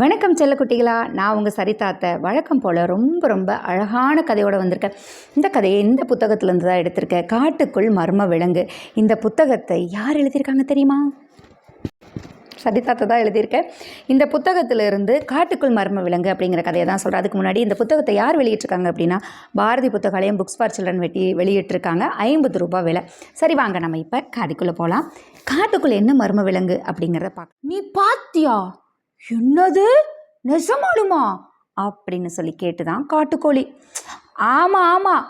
வணக்கம் செல்லக்குட்டிகளா. நான் உங்கள் சரிதாத்த. வழக்கம் போல் ரொம்ப ரொம்ப அழகான கதையோடு வந்திருக்கேன். இந்த கதையை இந்த புத்தகத்துலேருந்து தான் எடுத்திருக்கேன் காட்டுக்குள் மர்ம விலங்கு. இந்த புத்தகத்தை யார் எழுதியிருக்காங்க தெரியுமா? சரிதாத்தை தான் எழுதியிருக்கேன் இந்த புத்தகத்திலிருந்து காட்டுக்குள் மர்ம விலங்கு அப்படிங்கிற கதையை தான் சொல்கிறேன் அதுக்கு முன்னாடி இந்த புத்தகத்தை யார் வெளியிட்டிருக்காங்க அப்படின்னா Bharathi Puthakalayam books for children வெட்டி வெளியிட்டிருக்காங்க. ஐம்பது ரூபாய் விலை. சரி வாங்க நம்ம இப்போ கதைக்குள்ளே போகலாம் காட்டுக்குள்ளே என்ன மர்ம விலங்கு அப்படிங்கிறத பார்க்க நீ பாத்தியா? என்னது? நெசமாலுமா அப்படின்னு சொல்லி கேட்டுதான் காட்டுக்கோழி. ஆமாம் ஆமாம்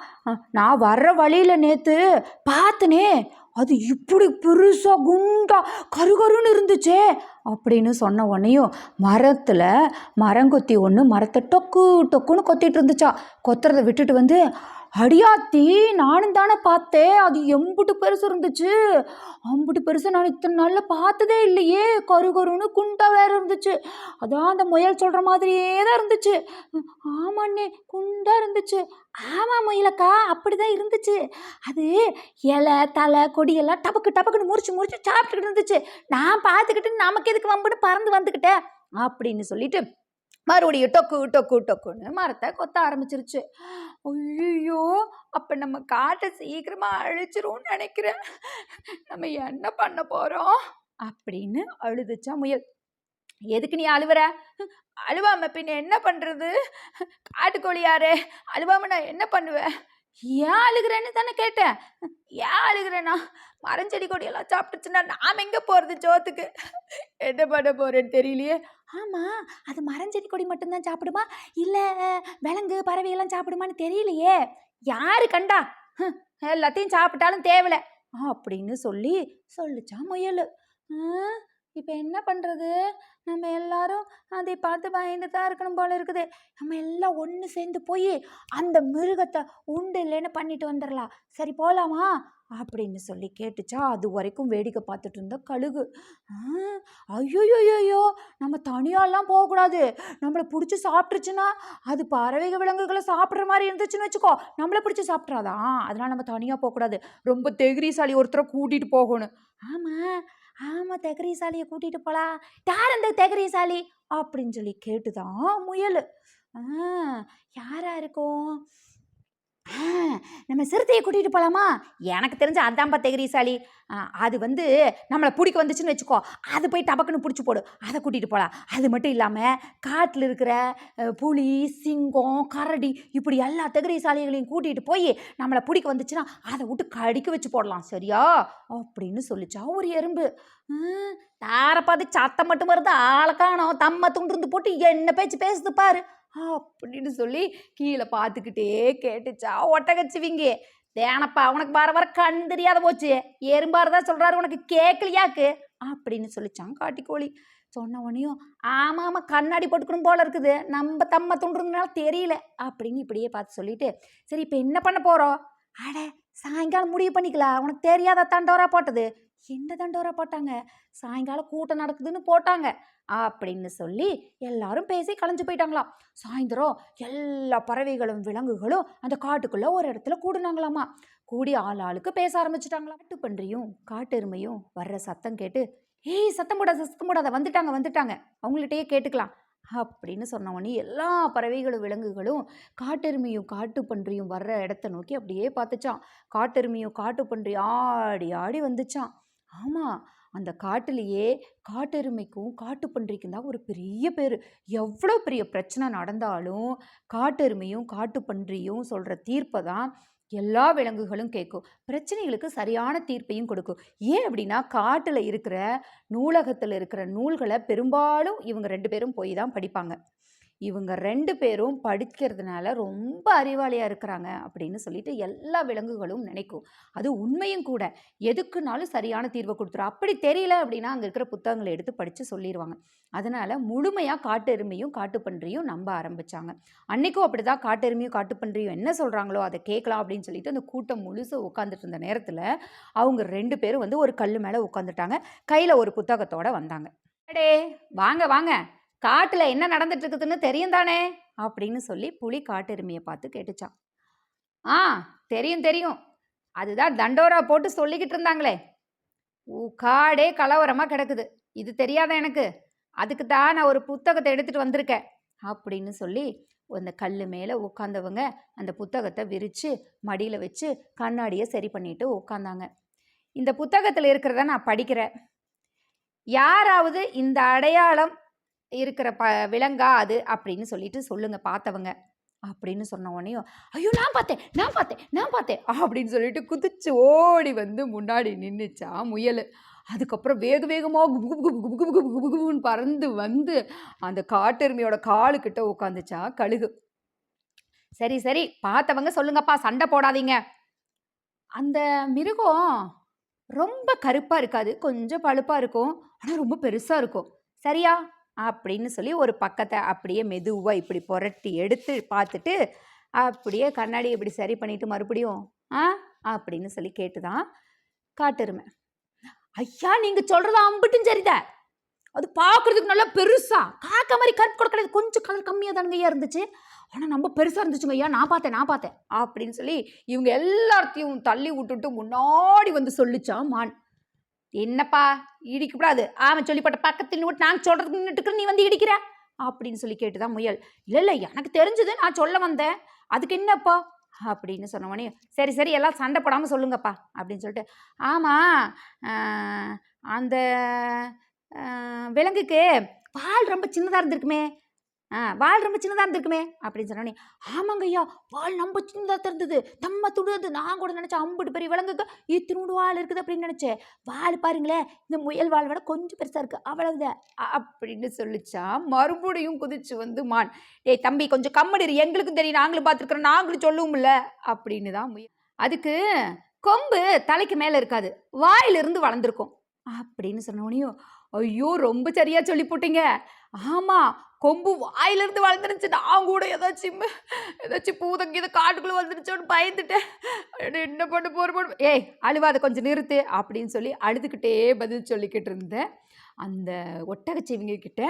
நான் வர்ற வழியில் நேற்று பார்த்தனே அது இப்படி பெருசாக குண்டா கருகருன்னு இருந்துச்சே அப்படின்னு சொன்ன உடனேயும் மரத்தில் மரங்கொத்தி ஒன்று மரத்தை டொக்கு டொக்குன்னு கொத்திட்டு இருந்துச்சா. கொத்துறதை விட்டுட்டு வந்து அடியாத்தி நானும் தானே பார்த்தேன். அது எம்புட்டு பெருசு இருந்துச்சு. அம்புட்டு பெருசு நான் இத்தனை நாளில் பார்த்ததே இல்லையே. கரு கருன்னு குண்டா வேற இருந்துச்சு. அதான் அந்த முயல் சொல்கிற மாதிரியே தான் இருந்துச்சு. ஆமாண்ணே குண்டா இருந்துச்சு. ஆமாம் முயலக்கா அப்படி தான் இருந்துச்சு. அது இலை தலை கொடியெல்லாம் டபக்கு டபக்குன்னு முறிச்சு முறிச்சு சாப்பிட்டுக்கிட்டு இருந்துச்சு. நான் பார்த்துக்கிட்டு நமக்கு எதுக்கு வம்புன்னு பறந்து வந்துக்கிட்டேன். அப்படின்னு சொல்லிட்டு மறுபடியும் டொக்கு டொக்கு டொக்குன்னு மரத்தை கொத்த ஆரம்பிச்சிருச்சு. ஐயோ அப்போ நம்ம காட்டை சீக்கிரமாக அழிச்சிரும்னு நினைக்கிறேன். நம்ம என்ன பண்ண போகிறோம் அப்படின்னு அழுதுச்சா முயல். எதுக்கு நீ அழுவுற? அழுவாம பின்ன என்ன பண்ணுறது காட்டுக்கோழியாரே அழுவாம நான் என்ன பண்ணுவேன்? ஏன் அழுகிறேன்னு தானே கேட்டேன். ஏன் அழுகிறேன்னா மரஞ்செடி கொடியெல்லாம் சாப்பிட்டுச்சுன்னா நாம் எங்கே போகிறது ஜோத்துக்கு? என்ன பண்ண போகிறேன்னு தெரியலையே. ஆமாம் அது மரஞ்செடி கொடி மட்டும்தான் சாப்பிடுமா? இல்லை விலங்கு பறவையெல்லாம் சாப்பிடுமான்னு தெரியலையே. யாரு கண்டா? எல்லாத்தையும் சாப்பிட்டாலும் தேவலை. அப்படின்னு சொல்லி சொல்லுச்சா முயல். இப்போ என்ன பண்ணுறது நம்ம எல்லாரும் அதை பார்த்து பயந்து தான் இருக்கணும் போல இருக்குது. நம்ம எல்லாம் ஒன்று சேர்ந்து போய் அந்த மிருகத்தை உண்டு இல்லைன்னு பண்ணிட்டு வந்துடலாம் சரி போகலாமா அப்படின்னு சொல்லி கேட்டுச்சா அது வரைக்கும் வேடிக்கை பார்த்துட்டு இருந்த கழுகு. ஐயோயோயோயோ நம்ம தனியாலாம் போகக்கூடாது. நம்மளை பிடிச்சி சாப்பிட்ருச்சுன்னா அது பறவைகள் விலங்குகளை சாப்பிட்ற மாதிரி இருந்துச்சுன்னு வச்சுக்கோ நம்மளை பிடிச்சி சாப்பிட்றாதான் அதனால் நம்ம தனியாக போகக்கூடாது. ரொம்ப தெகிரிசாலி ஒருத்தரை கூட்டிகிட்டு போகணும். ஆமாம் ஆமாம் தெகரிசாலியை கூட்டிகிட்டு போகலாம் யார் அந்த தெகரிசாலி? அப்படின்னு சொல்லி கேட்டுதான் முயல். ஆ யாரா இருக்கும்? நம்ம சிறுத்தையை கூட்டிகிட்டு போகலாமா எனக்கு தெரிஞ்ச அதான்பா தெகரிசாலி. அது வந்து நம்மளை பிடிக்க வந்துச்சுன்னு வச்சுக்கோ. அது போய் டபக்குன்னு பிடிச்சி போடு. அதை கூட்டிகிட்டு போகலாம் அது மட்டும் இல்லாமல் காட்டில் இருக்கிற புலி சிங்கம் கரடி இப்படி எல்லா தெகரிசாலிகளையும் கூட்டிகிட்டு போய் நம்மளை பிடிக்க வந்துச்சுன்னா அதை விட்டு கடிக்க வச்சு போடலாம். சரியா? அப்படின்னு சொல்லிச்சா ஒரு எறும்பு. ம், தாரை பார்த்து சத்தம் மட்டும் வருது. ஆளை காணோம். தம்ம துண்டு போட்டு என்ன பேச்சு பேசுது பாரு. அப்படின்னு சொல்லி கீழே பார்த்துக்கிட்டே கேட்டுச்சா. ஒட்டகச்சிவிங்க தேனப்பா உனக்கு வர வர கண் தெரியாத போச்சு. எறும்பார் தான் சொல்கிறாரு உனக்கு கேட்கலையாக்கு அப்படின்னு சொல்லிச்சான் காட்டிக்கோழி சொன்ன உடனேயும் ஆமாம் ஆமாம் கண்ணாடி போட்டுக்கணும் போல இருக்குது. நம்ம தம்ம துண்டுறதுனால தெரியல. அப்படின்னு இப்படியே பார்த்து சொல்லிட்டு சரி இப்போ என்ன பண்ண போகிறோம் அட சாயங்காலம் முடிவு பண்ணிக்கலாம். உனக்கு தெரியாத தண்டோரா போட்டது? என்ன தண்டோரா போட்டாங்க? சாயங்காலம் கூட்டம் நடக்குதுன்னு போட்டாங்க. அப்படின்னு சொல்லி எல்லாரும் பேசி கலைஞ்சு போயிட்டாங்களாம். சாயந்தரம் எல்லா பறவைகளும் விலங்குகளும் அந்த காட்டுக்குள்ளே ஒரு இடத்துல கூடுனாங்களாமா. கூடி ஆள் ஆளுக்கு பேச ஆரம்பிச்சிட்டாங்களாம். காட்டுப்பன்றியும் பன்றியும் வர்ற சத்தம் கேட்டு ஏய் சத்தம் போடாத சத்தம் போடாத வந்துட்டாங்க வந்துட்டாங்க. அவங்கள்ட்டயே கேட்டுக்கலாம். அப்படின்னு சொன்னவொடனே எல்லா பறவைகளும் விலங்குகளும் காட்டெருமையும் காட்டுப்பன்றியும் வர்ற இடத்த நோக்கி அப்படியே பார்த்துச்சான் காட்டெருமையும் காட்டுப்பன்றி ஆடி ஆடி வந்துச்சான் ஆமாம் அந்த காட்டுலேயே காட்டெருமைக்கும் காட்டுப்பன்றிக்கும் தான் ஒரு பெரிய பேர். எவ்வளோ பெரிய பிரச்சனை நடந்தாலும் காட்டெருமையும் காட்டுப்பன்றியும் சொல்கிற தீர்ப்பை தான் எல்லா விலங்குகளும் கேட்கும். பிரச்சனைகளுக்கு சரியான தீர்ப்பையும் கொடுக்கும். ஏன் அப்படின்னா காட்டில் இருக்கிற நூலகத்தில் இருக்கிற நூல்களை பெரும்பாலும் இவங்க ரெண்டு பேரும் போய் தான் படிப்பாங்க. இவங்க ரெண்டு பேரும் படிக்கிறதுனால ரொம்ப அறிவாளியாக இருக்கிறாங்க அப்படின்னு சொல்லிட்டு எல்லா விலங்குகளும் நினைக்கும். அது உண்மையும் கூட. எதுக்குனாலும் சரியான தீர்வை கொடுத்துரும். அப்படி தெரியல அப்படின்னா அங்கே இருக்கிற புத்தகங்களை எடுத்து படித்து சொல்லிடுவாங்க அதனால் முழுமையாக காட்டெருமையும் காட்டுப்பன்றியும் நம்ப ஆரம்பித்தாங்க அன்றைக்கும் அப்படி தான் காட்டெருமையும் காட்டுப்பன்றியும் என்ன சொல்கிறாங்களோ அதை கேட்கலாம் அப்படின்னு சொல்லிட்டு அந்த கூட்டம் முழுசு உட்காந்துட்டு இருந்த நேரத்தில் அவங்க ரெண்டு பேரும் வந்து ஒரு கல் மேலே உட்காந்துட்டாங்க கையில் ஒரு புத்தகத்தோடு வந்தாங்க. அடே வாங்க வாங்க. காட்டில் என்ன நடந்துட்டு இருக்குதுன்னு தெரியும் தானே? அப்படின்னு சொல்லி புலி காட்டெருமையை பார்த்து கேட்டுச்சான் ஆ தெரியும் தெரியும். அதுதான் தண்டோரா போட்டு சொல்லிக்கிட்டு இருந்தாங்களே. ஊ காடே கலவரமாக கிடக்குது. இது தெரியாத எனக்கு? அதுக்கு தான் நான் ஒரு புத்தகத்தை எடுத்துகிட்டு வந்திருக்கேன் அப்படின்னு சொல்லி அந்த கல் மேலே உட்காந்தவங்க அந்த புத்தகத்தை விரித்து மடியில் வச்சு கண்ணாடியை சரி பண்ணிட்டு உட்காந்தாங்க இந்த புத்தகத்தில் இருக்கிறத நான் படிக்கிறேன். யாராவது இந்த அடையாளம் இருக்கிற ப விலங்கா அது அப்படின்னு சொல்லிட்டு சொல்லுங்க பார்த்தவங்க. அப்படின்னு சொன்ன உடனே ஐயோ நான் பார்த்தேன் நான் பார்த்தேன் நான் பார்த்தேன் அப்படின்னு சொல்லிட்டு குதிச்சு ஓடி வந்து முன்னாடி நின்றுச்சா முயல். அதுக்கப்புறம் வேக வேகமாக குபு குபு குபு குபு குபு குபு குபுன்னு பறந்து வந்து அந்த காட்டெருமையோட காலுக்கிட்ட உட்காந்துச்சா கழுகு. சரி சரி பார்த்தவங்க சொல்லுங்கப்பா சண்டை போடாதீங்க. அந்த மிருகம் ரொம்ப கருப்பாக இருக்காது கொஞ்சம் பழுப்பாக இருக்கும் ஆனால் ரொம்ப பெருசாக இருக்கும். சரியா? அப்படின்னு சொல்லி ஒரு பக்கத்தை அப்படியே மெதுவாக இப்படி புரட்டி எடுத்து பார்த்துட்டு அப்படியே கண்ணாடி இப்படி சரி பண்ணிட்டு மறுபடியும் ஆ? அப்படின்னு சொல்லி கேட்டு தான் காட்டுருமே. ஐயா நீங்கள் சொல்கிறது அம்பிட்டும் சரிதான். அது பார்க்குறதுக்கு நல்லா பெருசா. காக்கா மாதிரி கருப்பு கொடுக்கறது கொஞ்சம் கலர் கம்மியாக தானுங்கய்யா இருந்துச்சு. ஆனால் நம்ம பெருசாக இருந்துச்சுங்க ஐயா. நான் பார்த்தேன் நான் பார்த்தேன். அப்படின்னு சொல்லி இவங்க எல்லாத்தையும் தள்ளி விட்டுட்டு முன்னாடி வந்து சொல்லிச்சான் மான். என்னப்பா இடிக்கப்படாது ஆமாம் சொல்லிப்பட்ட பக்கத்தில் நின்று நாங்கள் சொல்கிறதுக்கு நின்றுட்டு நீ வந்து இடிக்கிற? அப்படின்னு சொல்லி கேட்டுதான் முயல். இல்லை இல்லை எனக்கு தெரிஞ்சது நான் சொல்ல வந்தேன். அதுக்கு என்னப்பா? அப்படின்னு சொன்ன உடனே சரி சரி எல்லாம் சண்டை போடாமல் சொல்லுங்கப்பா. அப்படின்னு சொல்லிட்டு ஆமாம் அந்த விலங்குக்கு பால் ரொம்ப சின்னதாக இருந்திருக்குமே ஆ வால் ரொம்ப சின்னதாக இருந்திருக்குமே அப்படின்னு சொன்னோடனே ஆமாங்க ஐயா வால் ரொம்ப சின்னதாக இருந்தது நம்ம துடுது நான் கூட நினச்சேன் அம்புட்டு பெரிய விலங்குக்கு இத்தினூடு வால் இருக்குது அப்படின்னு நினச்சேன். வால் பாருங்களேன் இந்த முயல் வால் விட கொஞ்சம் பெருசாக இருக்குது அவ்வளவுதான். அப்படின்னு சொல்லிச்சா மறுபடியும் குதிச்சு வந்து மான் ஏய் தம்பி கொஞ்சம் கம்மடிரு எங்களுக்கும் தெரியும். நாங்களும் பார்த்துருக்குறோம். நாங்களும் சொல்லுவோம்ல அப்படின்னு தான் முயல். அதுக்கு கொம்பு தலைக்கு மேலே இருக்காது. வாயிலிருந்து வளர்ந்துருக்கும். அப்படின்னு சொன்னோடனையும் ஐயோ ரொம்ப சரியாக சொல்லி போட்டீங்க. ஆமாம் கொம்பு வாயிலிருந்து வளர்ந்துருச்சு நான் கூட ஏதாச்சும் ஏதாச்சும் பூதங்க இது காட்டுக்குள்ளே வந்துருச்சோன்னு பயந்துட்டேன். என்ன பண்ண போகிற ஏய் அழுவாத கொஞ்சம் நிறுத்து அப்படின்னு சொல்லி அழுதுகிட்டே பதில் சொல்லிக்கிட்டு இருந்தேன். அந்த ஒட்டகச்சிவிங்க கிட்ட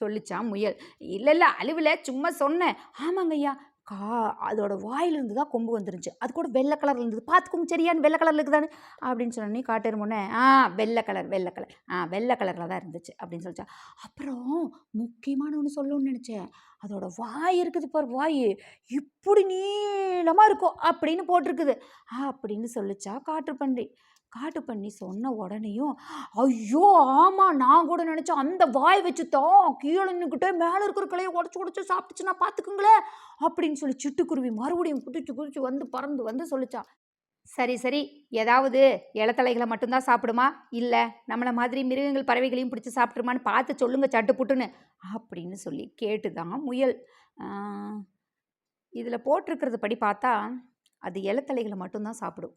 சொல்லிச்சான் முயல். இல்லை இல்லை அழுவில் சும்மா சொன்னேன். ஆமாங்க ஐயா கா அதோட வாயிலிருந்து தான் கொம்பு வந்துருந்துச்சு. அது கூட வெள்ளை கலரில் இருந்தது. பார்த்துக்கோங்க சரியான்னு வெள்ளை கலரில் இருக்குதானே அப்படின்னு சொன்னோன்னே காட்டேரு ஆ வெள்ளை கலர் வெள்ளை கலர். ஆ வெள்ளை கலரில் தான் இருந்துச்சு. அப்படின்னு சொல்லிச்சா. அப்புறம் முக்கியமான ஒன்று சொல்லணும்னு நினச்சேன். அதோட வாய் இருக்குது பாரு வாய் இப்படி நீளமாக இருக்கும் அப்படின்னு போட்டிருக்குது. அப்படின்னு சொல்லிச்சா காட்டு பண்ணி காட்டு பண்ணி சொன்ன உடனேயும் ஐயோ ஆமாம் நான் கூட நினச்சேன் அந்த வாய் வச்சு தான் கீழே நின்றுக்கிட்டே மேலே இருக்கிற கிளையை உடச்சி உடச்சி சாப்பிட்டுச்சுன்னா பார்த்துக்குங்களேன் அப்படின்னு சொல்லி சிட்டுக்குருவி மறுபடியும் குதிச்சு குதிச்சு வந்து பறந்து வந்து சொல்லிச்சா சரி சரி. ஏதாவது இலத்தலைகளை மட்டும்தான் சாப்பிடுமா? இல்லை நம்மளை மாதிரி மிருகங்கள் பறவைகளையும் பிடிச்சி சாப்பிட்ருமான்னு பார்த்து சொல்லுங்க சட்டு புட்டுன்னு. அப்படின்னு சொல்லி கேட்டுதான் முயல். இதில் போட்டிருக்கிறது படி பார்த்தா அது இலத்தலைகளை மட்டும்தான் சாப்பிடும்.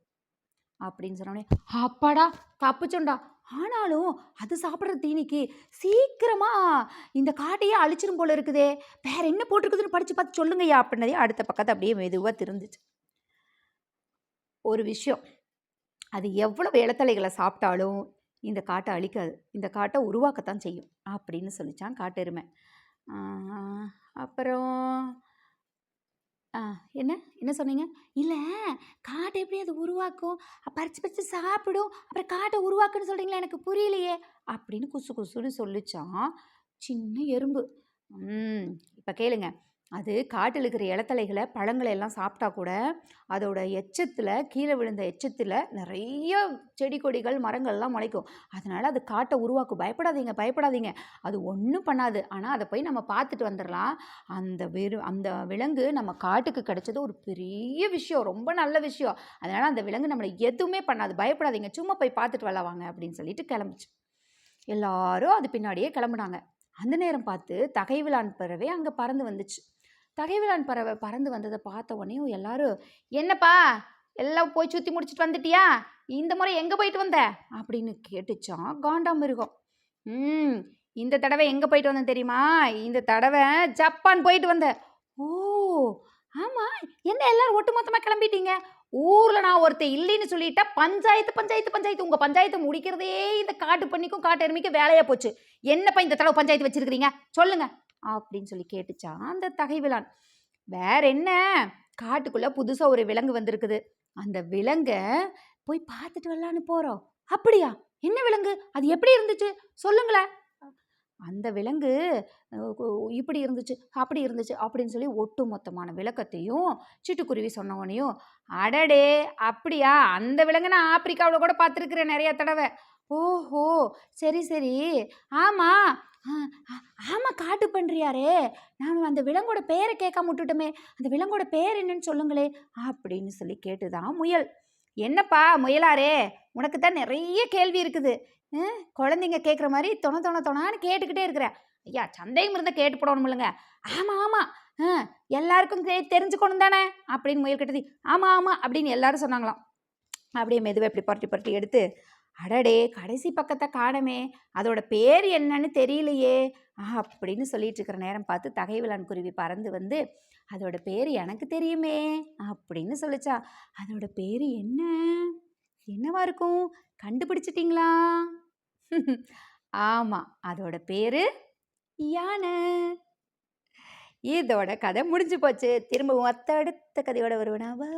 அப்படின்னு சொன்னோடனே அப்பாடா தப்புச்சோண்டா ஆனாலும் அது சாப்பிட்ற தீனிக்கு சீக்கிரமாக இந்த காட்டையே அழிச்சிரும் போல இருக்குதே. வேற என்ன போட்டிருக்குதுன்னு படித்து பார்த்து சொல்லுங்கய்யா அப்படின்னதே அடுத்த பக்கத்தை அப்படியே மெதுவாக திருந்துச்சு. ஒரு விஷயம். அது எவ்வளவு இலத்தலைகளை சாப்பிட்டாலும் இந்த காட்டை அழிக்காது. இந்த காட்டை உருவாக்கத்தான் செய்யும் அப்படின்னு சொல்லிச்சான் காட்டெருமை. அப்புறம் ஆ என்ன? என்ன சொன்னீங்க? இல்லை காட்டை எப்படி அது உருவாக்கும்? பறிச்சு பறிச்சு சாப்பிடும் அப்புறம் காட்டை உருவாக்குன்னு சொல்கிறீங்களா எனக்கு புரியலையே. அப்படின்னு குசு குசுன்னு சொல்லிச்சான் சின்ன எறும்பு. இப்போ கேளுங்க. அது காட்டில் இருக்கிற இலத்தலைகளை பழங்களை எல்லாம் சாப்பிட்டா கூட அதோட எச்சத்தில் கீழே விழுந்த எச்சத்தில் நிறைய செடி கொடிகள் மரங்கள்லாம் முளைக்கும். அதனால் அது காட்டை உருவாக்கும். பயப்படாதீங்க பயப்படாதீங்க. அது ஒன்றும் பண்ணாது. ஆனால் அதை போய் நம்ம பார்த்துட்டு வந்துடலாம் அந்த வெறு அந்த விலங்கு நம்ம காட்டுக்கு கிடைச்சது ஒரு பெரிய விஷயம் ரொம்ப நல்ல விஷயம். அதனால் அந்த விலங்கு நம்மளை எதுவுமே பண்ணாது. பயப்படாதீங்க. சும்மா போய் பார்த்துட்டு வரலாம் அப்படின்னு சொல்லிட்டு கிளம்புச்சு. எல்லாரும் அது பின்னாடியே கிளம்புனாங்க. அந்த நேரம் பார்த்து தகைவிழான் பறவை அங்கே பறந்து வந்துச்சு. தகைவிலான் பறவை பறந்து வந்ததை பார்த்த உடனே எல்லாரும் என்னப்பா எல்லாம் போய் சுற்றி முடிச்சுட்டு வந்துட்டியா? இந்த முறை எங்கே போயிட்டு வந்த? அப்படின்னு கேட்டுச்சான் காண்டாமிருகம். ம் இந்த தடவை எங்கே போயிட்டு வந்தேன் தெரியுமா? இந்த தடவை ஜப்பான் போயிட்டு வந்தேன் ஓ ஆமாம் என்ன எல்லாரும் ஒட்டுமொத்தமாக கிளம்பிட்டீங்க? ஊரில் நான் ஒருத்தர் இல்லைன்னு சொல்லிட்டா பஞ்சாயத்து பஞ்சாயத்து பஞ்சாயத்து. உங்கள் பஞ்சாயத்தை முடிக்கிறதே இந்த காட்டு பண்ணிக்கும் காட்டு எருமைக்கும் வேலையாக போச்சு. என்னப்பா இந்த தடவை பஞ்சாயத்து வச்சிருக்கிறீங்க? சொல்லுங்கள் அப்படின்னு சொல்லி கேட்டுச்சான் அந்த தகைவிலான். வேற என்ன? காட்டுக்குள்ளே புதுசாக ஒரு விலங்கு வந்திருக்குது. அந்த விலங்கை போய் பார்த்துட்டு வரலான்னு போகிறோம் அப்படியா? என்ன விலங்கு? அது எப்படி இருந்துச்சு? சொல்லுங்களேன். அந்த விலங்கு இப்படி இருந்துச்சு அப்படி இருந்துச்சு அப்படின்னு சொல்லி ஒட்டு மொத்தமான விளக்கத்தையும் சிட்டுக்குருவி சொன்னவனையும் அடடே அப்படியா? அந்த விலங்கை நான் ஆப்பிரிக்காவில் கூட பார்த்துருக்குறேன் நிறைய தடவை. ஓஹோ! சரி சரி. ஆமாம் ஆமாம் காட்டு பண்ணுறியாரே நாம் அந்த விலங்கோட பேரை கேட்காம விட்டுட்டோமே. அந்த விலங்கோட பேர் என்னன்னு சொல்லுங்களே அப்படின்னு சொல்லி கேட்டுதான் முயல். என்னப்பா முயலாரே உனக்கு தான் நிறைய கேள்வி இருக்குது. குழந்தைங்க கேட்குற மாதிரி தொண தொண தொணான்னு கேட்டுக்கிட்டே இருக்கிறேன் ஐயா சந்தேகம் இருந்தால் கேட்டு போடணும் இல்லைங்க. ஆமாம் ஆமாம் ஆ எல்லாருக்கும் தெ- தெரிஞ்சுக்கணும் தானே அப்படின்னு முயல் கிட்டது. ஆமாம் ஆமாம் அப்படின்னு எல்லாரும் சொன்னாங்களாம். அப்படியே மெதுவாக இப்படி புரட்டி புரட்டி எடுத்து அடடே! கடைசி பக்கத்தை காணமே. அதோட பேர் என்னன்னு தெரியலையே. அப்படின்னு சொல்லிட்டு இருக்கிற நேரம் பார்த்து தகைவிலான் குருவி பறந்து வந்து அதோட பேர் எனக்கு தெரியுமே அப்படின்னு சொல்லிச்சா. அதோட பேர் என்ன? என்னவா இருக்கும்? கண்டுபிடிச்சிட்டிங்களா? ஆமாம் அதோட பேர் யானை. இதோட கதை முடிஞ்சு போச்சு. திரும்பவும் அத்த அடுத்த கதையோட வருவனாவா